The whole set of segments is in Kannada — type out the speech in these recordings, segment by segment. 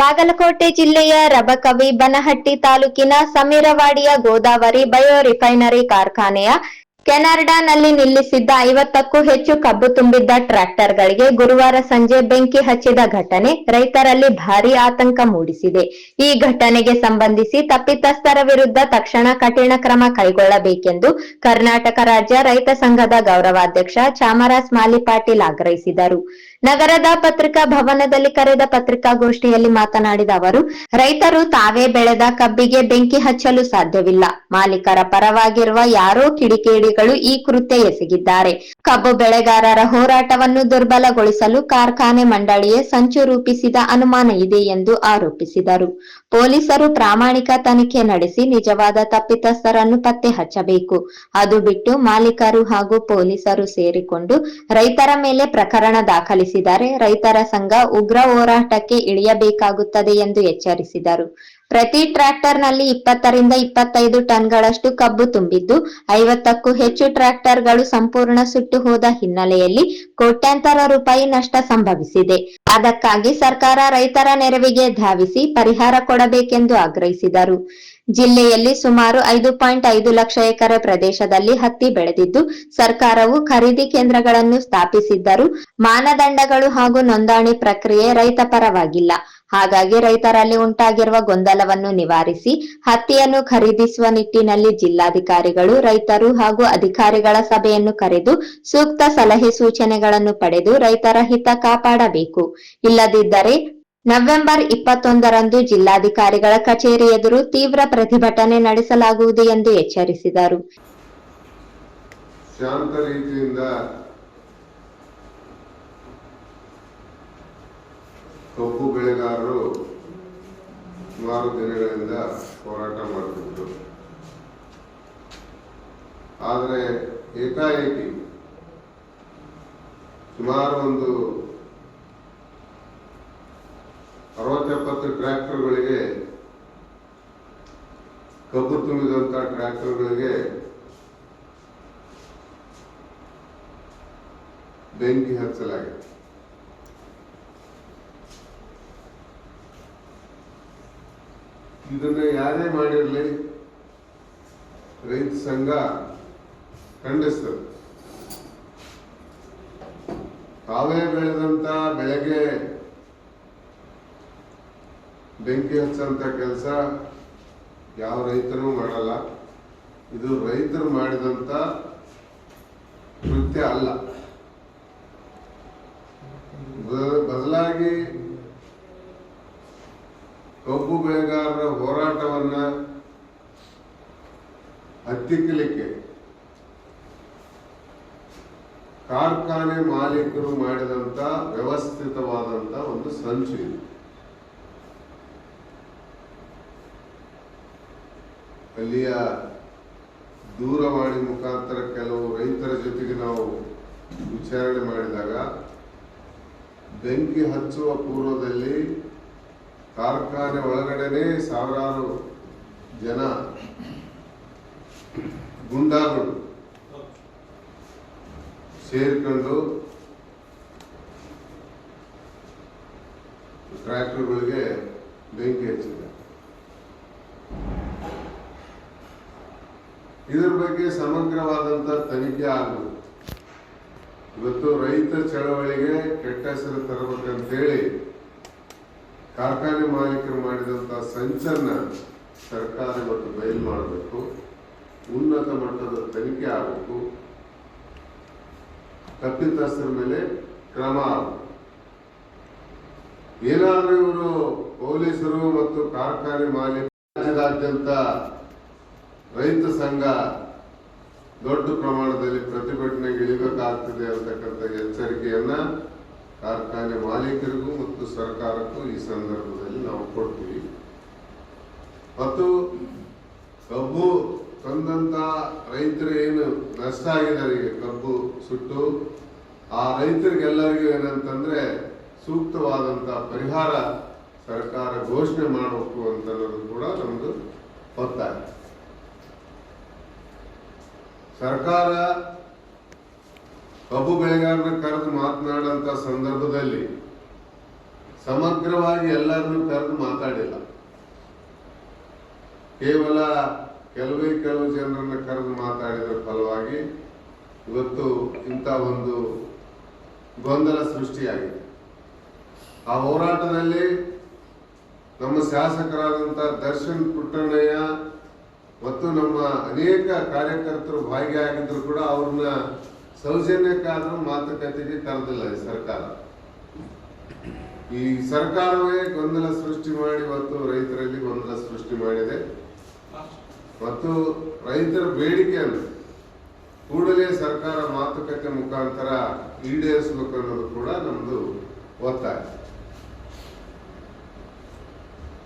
ಬಾಗಲಕೋಟೆ ಜಿಲ್ಲೆಯ ರಬಕವಿ ಬನಹಟ್ಟಿ ತಾಲೂಕಿನ ಸಮೀರವಾಡಿಯ ಗೋದಾವರಿ ಬಯೋ ರಿಫೈನರಿ ಕಾರ್ಖಾನೆಯ ಕೆನರ್ಡಾನಲ್ಲಿ ನಿಲ್ಲಿಸಿದ್ದ ಐವತ್ತಕ್ಕೂ ಹೆಚ್ಚು ಕಬ್ಬು ತುಂಬಿದ್ದ ಟ್ರ್ಯಾಕ್ಟರ್ಗಳಿಗೆ ಗುರುವಾರ ಸಂಜೆ ಬೆಂಕಿ ಹಚ್ಚಿದ ಘಟನೆ ರೈತರಲ್ಲಿ ಭಾರೀ ಆತಂಕ ಮೂಡಿಸಿದೆ. ಈ ಘಟನೆಗೆ ಸಂಬಂಧಿಸಿ ತಪ್ಪಿತಸ್ಥರ ವಿರುದ್ಧ ತಕ್ಷಣ ಕಠಿಣ ಕ್ರಮ ಕೈಗೊಳ್ಳಬೇಕೆಂದು ಕರ್ನಾಟಕ ರಾಜ್ಯ ರೈತ ಸಂಘದ ಗೌರವಾಧ್ಯಕ್ಷ ಚಾಮರಾಜ್ ಮಾಲಿಪಾಟೀಲ್ ಆಗ್ರಹಿಸಿದರು. ನಗರದ ಪತ್ರಿಕಾ ಭವನದಲ್ಲಿ ಕರೆದ ಪತ್ರಿಕಾಗೋಷ್ಠಿಯಲ್ಲಿ ಮಾತನಾಡಿದ ಅವರು, ರೈತರು ತಾವೇ ಬೆಳೆದ ಕಬ್ಬಿಗೆ ಬೆಂಕಿ ಹಚ್ಚಲು ಸಾಧ್ಯವಿಲ್ಲ. ಮಾಲೀಕರ ಪರವಾಗಿರುವ ಯಾರೋ ಕಿಡಿಕೇಡಿಗಳು ಈ ಕೃತ್ಯ ಎಸಗಿದ್ದಾರೆ. ಕಬ್ಬು ಬೆಳೆಗಾರರ ಹೋರಾಟವನ್ನು ದುರ್ಬಲಗೊಳಿಸಲು ಕಾರ್ಖಾನೆ ಮಂಡಳಿಯೇ ಸಂಚು ರೂಪಿಸಿದ ಅನುಮಾನ ಇದೆ ಎಂದು ಆರೋಪಿಸಿದರು. ಪೊಲೀಸರು ಪ್ರಾಮಾಣಿಕ ತನಿಖೆ ನಡೆಸಿ ನಿಜವಾದ ತಪ್ಪಿತಸ್ಥರನ್ನು ಪತ್ತೆ ಹಚ್ಚಬೇಕು. ಅದು ಬಿಟ್ಟು ಮಾಲೀಕರು ಹಾಗೂ ಪೊಲೀಸರು ಸೇರಿಕೊಂಡು ರೈತರ ಮೇಲೆ ಪ್ರಕರಣ ದಾಖಲಿಸಿದರೆ ರೈತರ ಸಂಘ ಉಗ್ರ ಹೋರಾಟಕ್ಕೆ ಇಳಿಯಬೇಕಾಗುತ್ತದೆ ಎಂದು ಎಚ್ಚರಿಸಿದರು. ಪ್ರತಿ ಟ್ರ್ಯಾಕ್ಟರ್ನಲ್ಲಿ ಇಪ್ಪತ್ತರಿಂದ ಇಪ್ಪತ್ತೈದು ಟನ್ಗಳಷ್ಟು ಕಬ್ಬು ತುಂಬಿದ್ದು, ಐವತ್ತಕ್ಕೂ ಹೆಚ್ಚು ಟ್ರ್ಯಾಕ್ಟರ್ಗಳು ಸಂಪೂರ್ಣ ಸುಟ್ಟು ಹೋದ ಹಿನ್ನೆಲೆಯಲ್ಲಿ ಕೋಟ್ಯಾಂತರ ರೂಪಾಯಿ ನಷ್ಟ ಸಂಭವಿಸಿದೆ. ಅದಕ್ಕಾಗಿ ಸರ್ಕಾರ ರೈತರ ನೆರವಿಗೆ ಧಾವಿಸಿ ಪರಿಹಾರ ಕೊಡಬೇಕೆಂದು ಆಗ್ರಹಿಸಿದರು. ಜಿಲ್ಲೆಯಲ್ಲಿ ಸುಮಾರು ಐದು ಪಾಯಿಂಟ್ ಐದು ಲಕ್ಷ ಎಕರೆ ಪ್ರದೇಶದಲ್ಲಿ ಹತ್ತಿ ಬೆಳೆದಿದ್ದು, ಸರ್ಕಾರವು ಖರೀದಿ ಕೇಂದ್ರಗಳನ್ನು ಸ್ಥಾಪಿಸಿದ್ದರೂ ಮಾನದಂಡಗಳು ಹಾಗೂ ನೋಂದಣಿ ಪ್ರಕ್ರಿಯೆ ರೈತ ಪರವಾಗಿಲ್ಲ. ಹಾಗಾಗಿ ರೈತರಲ್ಲಿ ಉಂಟಾಗಿರುವ ಗೊಂದಲವನ್ನು ನಿವಾರಿಸಿ, ಹತ್ತಿಯನ್ನು ಖರೀದಿಸುವ ನಿಟ್ಟಿನಲ್ಲಿ ಜಿಲ್ಲಾಧಿಕಾರಿಗಳು, ರೈತರು ಹಾಗೂ ಅಧಿಕಾರಿಗಳ ಸಭೆಯನ್ನು ಕರೆದು ಸೂಕ್ತ ಸಲಹೆ ಸೂಚನೆಗಳನ್ನು ಪಡೆದು ರೈತರ ಹಿತ ಕಾಪಾಡಬೇಕು. ಇಲ್ಲದಿದ್ದರೆ ನವೆಂಬರ್ ಇಪ್ಪತ್ತೊಂದರಂದು ಜಿಲ್ಲಾಧಿಕಾರಿಗಳ ಕಚೇರಿ ಎದುರು ತೀವ್ರ ಪ್ರತಿಭಟನೆ ನಡೆಸಲಾಗುವುದು ಎಂದು ಎಚ್ಚರಿಸಿದರು. ಶಾಂತ ರೀತಿಯಿಂದ ಕಬ್ಬು ಬೆಳೆಗಾರರು ಸುಮಾರು ದಿನಗಳಿಂದ ಹೋರಾಟ ಮಾಡುತ್ತಿದ್ದರು ಆದರೆ ಏಕಾಏಕಿ ಸುಮಾರು ಒಂದು ಅರವತ್ತೆಪ್ಪತ್ತು ಟ್ರ್ಯಾಕ್ಟರ್ಗಳಿಗೆ ಕಬ್ಬು ತುಂಬಿದಂಥ ಟ್ರ್ಯಾಕ್ಟರ್ಗಳಿಗೆ ಬೆಂಕಿ ಹಚ್ಚಲಾಗಿದೆ. ಇದನ್ನ ಯಾರೇ ಮಾಡಿರಲಿ ರೈತ ಸಂಘ ಖಂಡಿಸ್ತದೆ. ತಾವೇ ಬೆಳೆದಂತ ಬೆಳೆಗೆ ಬೆಂಕಿ ಹಚ್ಚಂತ ಕೆಲಸ ಯಾವ ರೈತರು ಮಾಡಲ್ಲ. ಇದು ರೈತರು ಮಾಡಿದಂತ ಕೃತ್ಯ ಅಲ್ಲ. ಬದಲಾಗಿ ಕಬ್ಬು ಬೆಳೆಗಾರರ ಹೋರಾಟವನ್ನ ಹತ್ತಿಕ್ಕಲಿಕ್ಕೆ ಕಾರ್ಖಾನೆ ಮಾಲೀಕರು ಮಾಡಿದಂತ ವ್ಯವಸ್ಥಿತವಾದಂತ ಒಂದು ಸಂಚು ಇದು. ಅಲ್ಲಿಯ ದೂರವಾಣಿ ಮುಖಾಂತರ ಕೆಲವು ರೈತರ ಜೊತೆಗೆ ನಾವು ವಿಚಾರಣೆ ಮಾಡಿದಾಗ ಬೆಂಕಿ ಹಚ್ಚುವ ಪೂರ್ವದಲ್ಲಿ ಕಾರ್ಖಾನೆ ಒಳಗಡೆನೆ ಸಾವಿರಾರು ಜನ ಗುಂಡಾಗಳು ಸೇರ್ಕೊಂಡು ಟ್ರ್ಯಾಕ್ಟರ್ಗಳಿಗೆ ಬೆಂಕಿ ಹಚ್ಚಿದೆ ಇದರ ಬಗ್ಗೆ ಸಮಗ್ರವಾದಂತ ತನಿಖೆ ಆಗಬೇಕು ಇವತ್ತು ರೈತ ಚಳವಳಿಗೆ ಕೆಟ್ಟ ಹೆಸರು ತರಬೇಕಂತೇಳಿ ಕಾರ್ಖಾನೆ ಮಾಲೀಕರು ಮಾಡಿದಂತ ಸಂಚನ್ನ ಸರ್ಕಾರ ಇವತ್ತು ಬಯಲು ಮಾಡಬೇಕು. ಉನ್ನತ ಮಟ್ಟದ ತನಿಖೆ ಆಗಬೇಕು. ತಪ್ಪಿತಸ್ಥರ ಮೇಲೆ ಕ್ರಮ ಏನಾದರೂ ಇವರು ಪೊಲೀಸರು ಮತ್ತು ಕಾರ್ಖಾನೆ ಮಾಲೀಕ ರಾಜ್ಯದಾದ್ಯಂತ ರೈತ ಸಂಘ ದೊಡ್ಡ ಪ್ರಮಾಣದಲ್ಲಿ ಪ್ರತಿಭಟನೆಗೆ ಇಳಿಬೇಕಾಗ್ತದೆ ಅಂತಕ್ಕಂಥ ಎಚ್ಚರಿಕೆಯನ್ನ ಕಾರ್ಖಾನೆ ಮಾಲೀಕರಿಗೂ ಮತ್ತು ಸರ್ಕಾರಕ್ಕೂ ಈ ಸಂದರ್ಭದಲ್ಲಿ ನಾವು ಕೊಡ್ತೀವಿ. ಮತ್ತು ಕಬ್ಬು ತಂದಂತ ರೈತರು ಏನು ನಷ್ಟ ಆಗಿದ್ದಾರೆ ಕಬ್ಬು ಸುಟ್ಟು, ಆ ರೈತರಿಗೆಲ್ಲರಿಗೂ ಏನಂತಂದ್ರೆ ಸೂಕ್ತವಾದಂತ ಪರಿಹಾರ ಸರ್ಕಾರ ಘೋಷಣೆ ಮಾಡಬೇಕು ಅಂತ ಕೂಡ ನಮ್ದು ಒತ್ತಾಯ. ಸರ್ಕಾರ ಕಬ್ಬು ಬೆಳೆಗಾರನ ಕರೆದು ಮಾತನಾಡಂತ ಸಂದರ್ಭದಲ್ಲಿ ಸಮಗ್ರವಾಗಿ ಎಲ್ಲರನ್ನು ಕರೆದು ಮಾತಾಡಿಲ್ಲ. ಕೇವಲ ಕೆಲವೇ ಕೆಲವು ಜನರನ್ನ ಕರೆದು ಮಾತಾಡಿದ ಫಲವಾಗಿ ಇವತ್ತು ಇಂಥ ಒಂದು ಗೊಂದಲ ಸೃಷ್ಟಿಯಾಗಿದೆ. ಆ ಹೋರಾಟದಲ್ಲಿ ನಮ್ಮ ಶಾಸಕರಾದಂಥ ದರ್ಶನ್ ಪುಟ್ಟಣ್ಣಯ್ಯ ಮತ್ತು ನಮ್ಮ ಅನೇಕ ಕಾರ್ಯಕರ್ತರು ಭಾಗಿಯಾಗಿದ್ರು ಕೂಡ ಅವ್ರನ್ನ ಸೌಜನ್ಯಕ್ಕಾದ್ರೂ ಮಾತುಕತೆಗೆ ಕರೆದಿಲ್ಲ ಈ ಸರ್ಕಾರ. ಈ ಸರ್ಕಾರವೇ ಗೊಂದಲ ಸೃಷ್ಟಿ ಮಾಡಿ ಮತ್ತು ರೈತರಲ್ಲಿ ಗೊಂದಲ ಸೃಷ್ಟಿ ಮಾಡಿದೆ. ಮತ್ತು ರೈತರ ಬೇಡಿಕೆಯನ್ನು ಕೂಡಲೇ ಸರ್ಕಾರ ಮಾತುಕತೆ ಮುಖಾಂತರ ಈಡೇರಿಸಬೇಕು ಅನ್ನೋದು ಕೂಡ ನಮ್ದು ಒತ್ತಾಯ.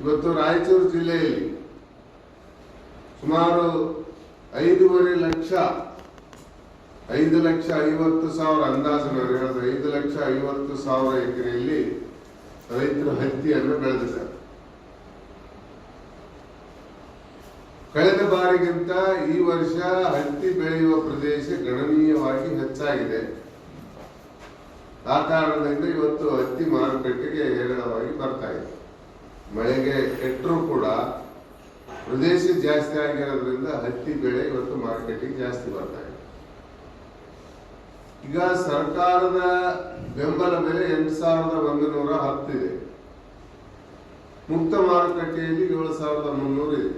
ಇವತ್ತು ರಾಯಚೂರು ಜಿಲ್ಲೆಯಲ್ಲಿ ಸುಮಾರು ಐದೂವರೆ ಲಕ್ಷ, ಐದು ಲಕ್ಷ ಐವತ್ತು ಸಾವಿರ ಅಂದಾಜು ನಾನು ಹೇಳಿದ್ರೆ ಐದು ಲಕ್ಷ ಐವತ್ತು ಸಾವಿರ ಎಕರೆಯಲ್ಲಿ ರೈತರು ಹತ್ತಿಯನ್ನು ಬೆಳೆದಿದ್ದಾರೆ. ಕಳೆದ ಬಾರಿಗಿಂತ ಈ ವರ್ಷ ಹತ್ತಿ ಬೆಳೆಯುವ ಪ್ರದೇಶ ಗಣನೀಯವಾಗಿ ಹೆಚ್ಚಾಗಿದೆ. ಆ ಕಾರಣದಿಂದ ಇವತ್ತು ಹತ್ತಿ ಮಾರುಕಟ್ಟೆಗೆ ಹೇರಳವಾಗಿ ಬರ್ತಾ ಇದೆ. ಮಳೆಗೆ ಕೆಟ್ಟರೂ ಕೂಡ ಪ್ರದೇಶ ಜಾಸ್ತಿ ಆಗಿರೋದ್ರಿಂದ ಹತ್ತಿ ಬೆಳೆ ಇವತ್ತು ಮಾರ್ಕೆಟಿಂಗ್ ಜಾಸ್ತಿ ಬರ್ತಾ ಇದೆ. ಈಗ ಸರ್ಕಾರದ ಬೆಂಬಲ ಬೆಲೆ ಎಂಟು ಸಾವಿರದ ಒಂದು ನೂರ ಹತ್ತಿದೆ ಮುಕ್ತ ಮಾರುಕಟ್ಟೆಯಲ್ಲಿ ಏಳು ಸಾವಿರದ ಮುನ್ನೂರು ಇದೆ.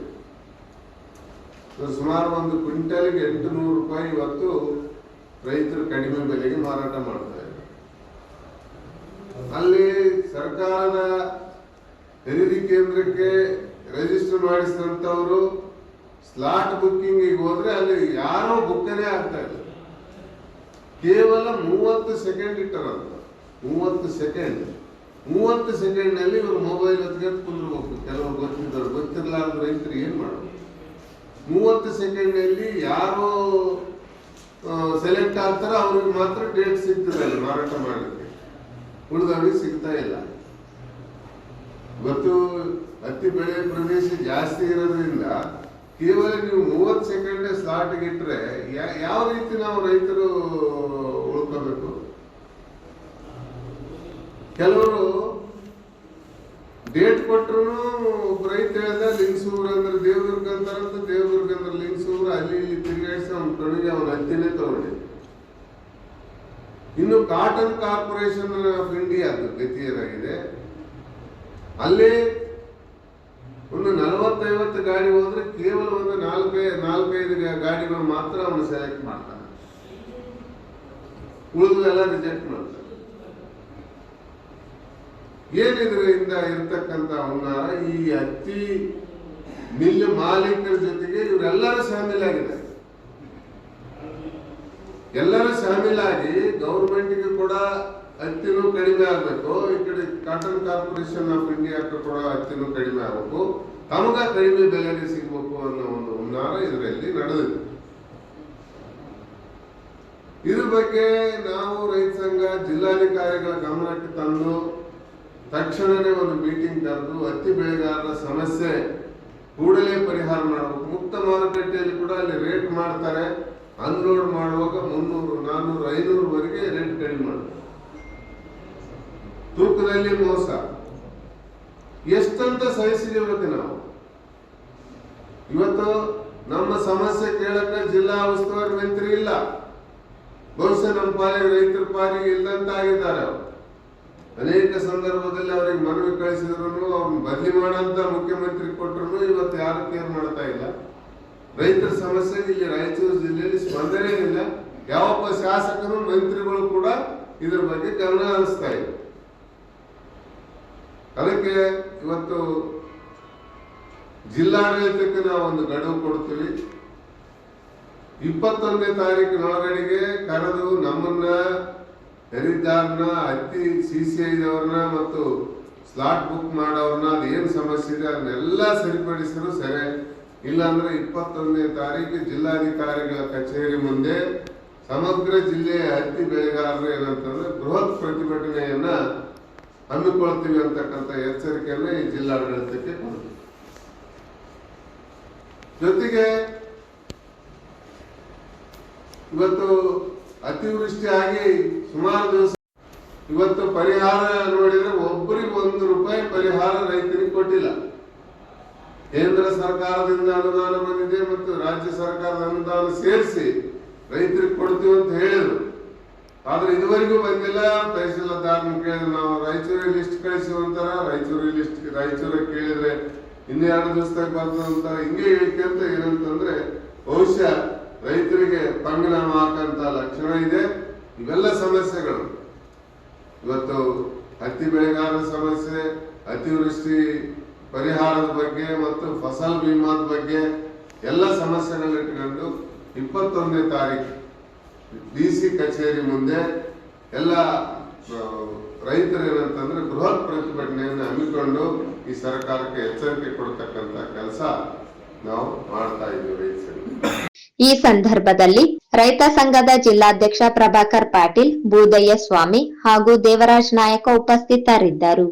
ಸುಮಾರು ಒಂದು ಕ್ವಿಂಟಲ್ಗೆ ಎಂಟು ನೂರು ರೂಪಾಯಿ ಇವತ್ತು ರೈತರು ಕಡಿಮೆ ಬೆಲೆಗೆ ಮಾರಾಟ ಮಾಡ್ತಾ ಇದ್ದಾರೆ. ಅಲ್ಲಿ ಸರ್ಕಾರದ ಖರೀದಿ ಕೇಂದ್ರಕ್ಕೆ ರಿಜಿಸ್ಟರ್ ಮಾಡಿಸಿದಂತವರು ಸ್ಲಾಟ್ ಬುಕ್ಕಿಂಗ್ ಹೋದ್ರೆ ಅಲ್ಲಿ ಯಾರೋ ಬುಕ್ಕನೇ ಆಗ್ತಾ ಇಲ್ಲ ಕೇವಲ ಮೂವತ್ತು ಸೆಕೆಂಡ್ ಇಟ್ಟರಂತ. ಮೂವತ್ತು ಸೆಕೆಂಡ್ ಮೂವತ್ತು ಸೆಕೆಂಡ್ನಲ್ಲಿ ಇವರು ಮೊಬೈಲ್ ಹೊತ್ಕೊಂಡು ಕುಂದ್ರಬೇಕು ಕೆಲವರು ಗೊತ್ತಿದ್ದವ್ರು ಗೊತ್ತಿರಲಾರ್ದ ರೈತರು ಏನ್ ಮಾಡೋದು? ಮೂವತ್ತು ಸೆಕೆಂಡ್ನಲ್ಲಿ ಯಾರು ಸೆಲೆಕ್ಟ್ ಆಗ್ತಾರ ಅವ್ರಿಗೆ ಮಾತ್ರ ಡೇಟ್ ಸಿಗ್ತದೆ ಮಾರಾಟ ಮಾಡಲಿಕ್ಕೆ. ಉಳಿದವ್ರಿಗೆ ಸಿಗ್ತಾ ಇಲ್ಲ. ಇವತ್ತು ಹತ್ತಿ ಬೆಳೆ ಪ್ರದೇಶ ಜಾಸ್ತಿ ಇರೋದ್ರಿಂದ ಕೇವಲ ನೀವು ಮೂವತ್ತು ಸೆಕೆಂಡ್ ಸ್ಲಾಟ್ ಇಟ್ಟರೆ ಯಾವ ರೀತಿ ನಾವು ರೈತರು ಉಳ್ಕೋಬೇಕು? ಕೆಲವರು ಡೇಟ್ ಒಬ್ಬ ರೈತ ಹೇಳ್ದ ಲಿಂಗ್ಸೂರ್ ಅಂದ್ರೆ ದೇವದುರ್ಗ ಅಂತಾರಂತ ದೇವದುರ್ಗ ಅಂದ್ರೆ ಲಿಂಗ್ಸೂರ್, ಅಲ್ಲಿ ಇಲ್ಲಿ ತಿರುಗಾಡಿಸಿ ಅವ್ನ ಕಡೆಗೆ ಅವನ ಹತ್ತಿನೇ ತಗೊಂಡೆ ಇನ್ನು ಕಾಟನ್ ಕಾರ್ಪೊರೇಷನ್ ಆಫ್ ಇಂಡಿಯಾ ಏನಾಗಿದೆ? ಅಲ್ಲಿ ಒಂದು ನಲವತ್ತೈವತ್ತು ಗಾಡಿ ಹೋದ್ರೆ ಕೇವಲ ಒಂದು ನಾಲ್ಕೈ, ನಾಲ್ಕೈದು ಗಾಡಿಗಳು ಮಾತ್ರ ಅವನು ಸೆಲೆಕ್ಟ್ ಮಾಡ್ತಾನೆ. ಉಳಿದೆಲ್ಲ ರಿಜೆಕ್ಟ್ ಮಾಡ್ತಾನೆ. ಏನಿದ್ರಿಂದ ಇರ್ತಕ್ಕಂಥ ಹುನ್ನಾರ ಈ ಅತಿ ಮಿಲ್ ಮಾಲೀಕರ ಜೊತೆಗೆ ಇವರೆಲ್ಲರೂ ಶಾಮೀಲಾಗಿದ್ದಾರೆ ಎಲ್ಲರೂ ಆಗಿ ಗೌರ್ಮೆಂಟ್ಗೆ ಕೂಡ ಹತ್ತಿನೂ ಕಡಿಮೆ ಆಗಬೇಕು. ಈ ಕಡೆ ಕಾಟನ್ ಕಾರ್ಪೊರೇಷನ್ ಆಫ್ ಇಂಡಿಯಾಕ್ಕೆ ಕೂಡ ಹತ್ತಿನೂ ಕಡಿಮೆ ಆಗಬೇಕು. ತಮಗ ಕಡಿಮೆ ಬೆಲೆಗೆ ಸಿಗಬೇಕು ಅನ್ನೋ ಒಂದು ಹುನ್ನಾರ ಇದರಲ್ಲಿ ನಡೆದಿದೆ. ಇದ್ರ ಬಗ್ಗೆ ನಾವು ರೈತ ಸಂಘ ಜಿಲ್ಲಾಧಿಕಾರಿಗಳ ಗಮನಕ್ಕೆ ತಂದು ತಕ್ಷಣವೇ ಒಂದು ಮೀಟಿಂಗ್ ಕರೆದು ಹತ್ತಿ ಬೆಳೆಗಾರರ ಸಮಸ್ಯೆ ಕೂಡಲೇ ಪರಿಹಾರ ಮಾಡಬೇಕು. ಮುಕ್ತ ಮಾರುಕಟ್ಟೆಯಲ್ಲಿ ಕೂಡ ಅಲ್ಲಿ ರೇಟ್ ಮಾಡ್ತಾರೆ. ಅನ್ಲೋಡ್ ಮಾಡುವಾಗ ಮುನ್ನೂರು ನಾನ್ನೂರು ಐನೂರುವರೆಗೆ ರೇಟ್ ಕಡಿಮೆ ಮಾಡ್ತಾರೆ. ತೂಕದಲ್ಲಿ ಮೋಸ. ಎಷ್ಟಂತ ಸಹಿಸಿರ್ಬೇಕು ನಾವು. ಇವತ್ತು ನಮ್ಮ ಸಮಸ್ಯೆ ಕೇಳಕ್ಕ ಜಿಲ್ಲಾ ಉಸ್ತುವಾರಿ ಮಂತ್ರಿ ಇಲ್ಲ. ಬಹುಶಃ ನಮ್ಮ ಪಾಲಿಗೆ ರೈತರ ಪಾಲಿಗೆ ಇಲ್ಲದಂತಾಗಿದ್ದಾರೆ ಅವರು. ಅನೇಕ ಸಂದರ್ಭದಲ್ಲಿ ಅವರಿಗೆ ಮನವಿ ಕಳಿಸಿದ್ರು ಅವ್ರನ್ನ ಬದಲಿ ಮಾಡಂತ ಮುಖ್ಯಮಂತ್ರಿ ಕೊಟ್ಟರು ಇವತ್ತು ಯಾರು ಕೇರ್ ಮಾಡ್ತಾ ಇಲ್ಲ. ರೈತರ ಸಮಸ್ಯೆ ಇಲ್ಲಿ ರಾಯಚೂರು ಜಿಲ್ಲೆಯಲ್ಲಿ ಸ್ಪಂದನೆ ಇಲ್ಲ. ಯಾವೊಬ್ಬ ಶಾಸಕರು, ಮಂತ್ರಿಗಳು ಕೂಡ ಇದ್ರ ಬಗ್ಗೆ ಗಮನ ಹರಿಸ್ತಾ ಇಲ್ಲ. ಅದಕ್ಕೆ ಇವತ್ತು ಜಿಲ್ಲಾಡಳಿತಕ್ಕೆ ನಾವು ಒಂದು ಗಡುವು ಕೊಡ್ತೀವಿ ಇಪ್ಪತ್ತೊಂದನೇ ತಾರೀಕಿನೊಳಗಡೆಗೆ ಕರೆದು ನಮ್ಮನ್ನ ಖರೀದಾರನ ಅತಿ ಸಿ ಸಿ ಐದವ್ರನ್ನ ಮತ್ತು ಸ್ಲಾಟ್ ಬುಕ್ ಮಾಡೋರ್ನ ಅದೇನು ಸಮಸ್ಯೆ ಇದೆ ಅದನ್ನೆಲ್ಲ ಸರಿಪಡಿಸಿದ್ರು ಸರಿ. ಇಲ್ಲಾಂದ್ರೆ ಇಪ್ಪತ್ತೊಂದನೇ ತಾರೀಕು ಜಿಲ್ಲಾಧಿಕಾರಿಗಳ ಕಚೇರಿ ಮುಂದೆ ಸಮಗ್ರ ಜಿಲ್ಲೆಯ ಹತ್ತಿ ಬೆಳೆಗಾರರು ಏನಂತಂದ್ರೆ ಬೃಹತ್ ಪ್ರತಿಭಟನೆಯನ್ನ ಹಮ್ಮಿಕೊಳ್ತೀವಿ ಅಂತಕ್ಕಂಥ ಎಚ್ಚರಿಕೆಯನ್ನೇ ಈ ಜಿಲ್ಲಾಡಳಿತಕ್ಕೆ ಕೊಡುತ್ತೆ ಜೊತೆಗೆ ಇವತ್ತು ಅತಿವೃಷ್ಟಿಯಾಗಿ ಸುಮಾರು ದಿವಸ ಇವತ್ತು ಪರಿಹಾರ ನೋಡಿದ್ರೆ ಒಬ್ಬರಿಗೆ ಒಂದು ರೂಪಾಯಿ ಪರಿಹಾರ ರೈತರಿಗೆ ಕೊಟ್ಟಿಲ್ಲ. ಕೇಂದ್ರ ಸರ್ಕಾರದಿಂದ ಅನುದಾನ ಬಂದಿದೆ ಮತ್ತು ರಾಜ್ಯ ಸರ್ಕಾರದ ಅನುದಾನ ಸೇರಿಸಿ ರೈತರಿಗೆ ಕೊಡ್ತೀವಿ ಅಂತ ಹೇಳಿದ್ರು. ಆದ್ರೆ ಇದುವರೆಗೂ ಬಂದಿಲ್ಲ. ತಹಸೀಲ್ದಾರ್ನ ಕೇಳಿದ್ರೆ ನಾವು ರಾಯಚೂರಿಗೆ ಲಿಸ್ಟ್ ಕಳಿಸಿ ಅಂತಾರ. ರಾಯಚೂರಿಗೆ ಲಿಸ್ಟ್ ರಾಯಚೂರಿಗೆ ಕೇಳಿದ್ರೆ ಇನ್ನೆರಡು ದಿವಸದಾಗ ಬರ್ತದೆ ಅಂತಾರ ಹಿಂಗೆ ಅಂತ ಏನಂತಂದ್ರೆ, ಬಹುಶಃ ರೈತರಿಗೆ ಪರಿಣಾಮ ಹಾಕಂತ ಲಕ್ಷಣ ಇದೆ. ಇವೆಲ್ಲ ಸಮಸ್ಯೆಗಳು. ಇವತ್ತು ಹತ್ತಿ ಬೆಳೆಗಾರರ ಸಮಸ್ಯೆ, ಅತಿವೃಷ್ಟಿ ಪರಿಹಾರದ ಬಗ್ಗೆ ಮತ್ತು ಫಸಲ್ ಬಿಮಾದ ಬಗ್ಗೆ ಎಲ್ಲ ಸಮಸ್ಯೆಗಳನ್ನ ಇಟ್ಕೊಂಡು ಇಪ್ಪತ್ತೊಂದನೇ ತಾರೀಕು. ಡಿ ಸಿ ಕಚೇರಿ ಮುಂದೆ ಎಲ್ಲ ರೈತರು ಏನಂತಂದ್ರೆ ಬೃಹತ್ ಪ್ರತಿಭಟನೆಯನ್ನು ಹಮ್ಮಿಕೊಂಡು ಈ ಸರ್ಕಾರಕ್ಕೆ ಎಚ್ಚರಿಕೆ ಕೊಡ್ತಕ್ಕಂತ ಕೆಲಸ ನಾವು ಮಾಡ್ತಾ ಇದ್ದೀವಿ ಈ ಸಂದರ್ಭದಲ್ಲಿ ರೈತ ಸಂಘದ ಜಿಲ್ಲಾಧ್ಯಕ್ಷ ಪ್ರಭಾಕರ್ ಪಾಟೀಲ್ ಬೂದಯ್ಯ ಸ್ವಾಮಿ ಹಾಗೂ ದೇವರಾಜ್ ನಾಯಕ ಉಪಸ್ಥಿತರಿದ್ದರು.